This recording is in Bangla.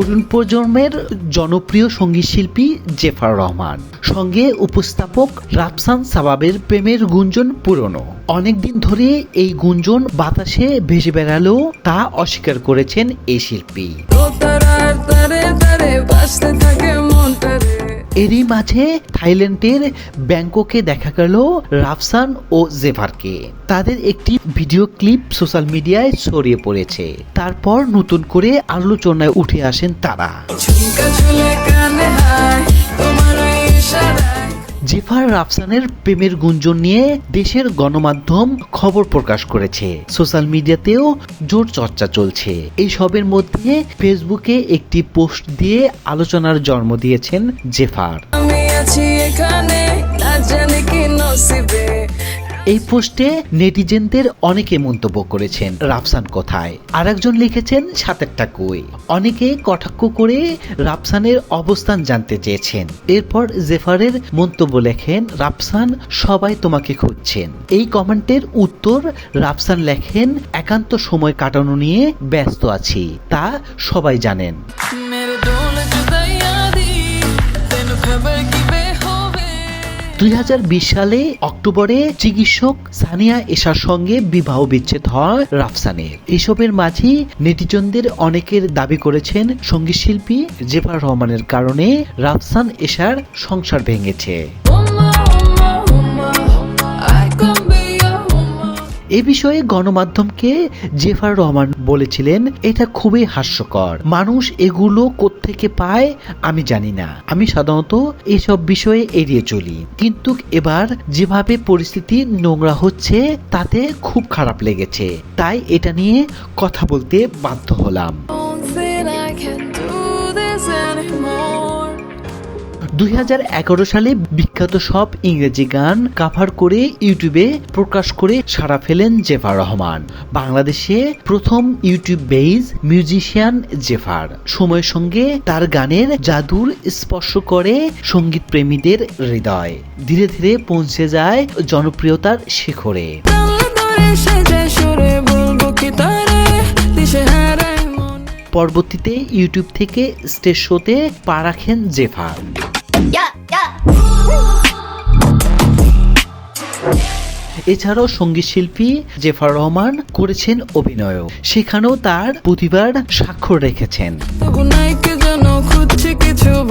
তরুণ প্রজন্মের জনপ্রিয় সংগীত শিল্পী জেফার রহমান, সঙ্গে উপস্থাপক রাফসান সাবাবের প্রেমের গুঞ্জন পুরনো। অনেকদিন ধরে এই গুঞ্জন বাতাসে ভেসে বেড়ালেও তা অস্বীকার করেছেন এই শিল্পী। এরই মাঝে থাইল্যান্ডের ব্যাংককে দেখা গেল রাফসান ও জেভারকে। তাদের একটি ভিডিও ক্লিপ সোশ্যাল মিডিয়ায় ছড়িয়ে পড়েছে। তারপর নতুন করে আলোচনায় উঠে আসেন তারা। জেফার রাফসানের প্রেমের গুঞ্জন নিয়ে দেশের গণমাধ্যম খবর প্রকাশ করেছে। সোশ্যাল মিডিয়াতেও জোর চর্চা চলছে। এই সবের মধ্যে ফেসবুকে একটি পোস্ট দিয়ে আলোচনার জন্ম দিয়েছেন জেফার। আমি আছি এখানে, না জানি কি নসিবে। এই পোস্টে নেটিজেনদের অনেকে মন্তব্য করেছেন। রাফসান কোথায়? আর একজন লিখেছেন, সাতেরটা কই? অনেকে কটাক্ষ করে রাফসানের অবস্থান জানতে চেয়েছেন। এরপর জেফারের মন্তব্য লেখেন, রাফসান, সবাই তোমাকে খুঁজছেন। এই কমেন্টের উত্তর রাফসান লেখেন, একান্ত সময় কাটানো নিয়ে ব্যস্ত আছি। তা সবাই জানেন। দুই হাজার বিশ সালে অক্টোবরে চিকিৎসক সানিয়া এশার সঙ্গে বিবাহ বিচ্ছেদ হয় রাফসানের এসবের মাঝে নেটিজনদের অনেকের দাবি করেছেন সংগীত শিল্পী জেফার রহমানের কারণে রাফসান এশার সংসার ভেঙেছে। এ বিষয়ে গণমাধ্যমকে জেফার রহমান বলেছিলেন, এটা খুবই হাস্যকর। মানুষ এগুলো কোত্থেকে পায়, আমি জানি না। আমি সাধারণত এসব বিষয়ে এড়িয়ে চলি। কিন্তু এবার যেভাবে পরিস্থিতি নোংরা হচ্ছে, তাতে খুব খারাপ লেগেছে। তাই এটা নিয়ে কথা বলতে বাধ্য হলাম। দুই হাজার এগারো সালে বিখ্যাত সব ইংরেজি গান কাভার করে ইউটিউবে প্রকাশ করে সাড়া ফেলেন জেফার রহমান। বাংলাদেশে প্রথম ইউটিউব বেইজ মিউজিশিয়ান জেফার। সময়ের সঙ্গে তার গানের জাদুর স্পর্শ করে সংগীত প্রেমীদের হৃদয়। ধীরে ধীরে পৌঁছে যায় জনপ্রিয়তার শিখরে। সুরে পরবর্তীতে ইউটিউব থেকে স্টেজ শোতে পা রাখেন জেফার. এছাড়াও সংগীত শিল্পী জেফার রহমান করেছেন অভিনয়ও। সেখানেও তার প্রতিভার স্বাক্ষর রেখেছেন। কিছু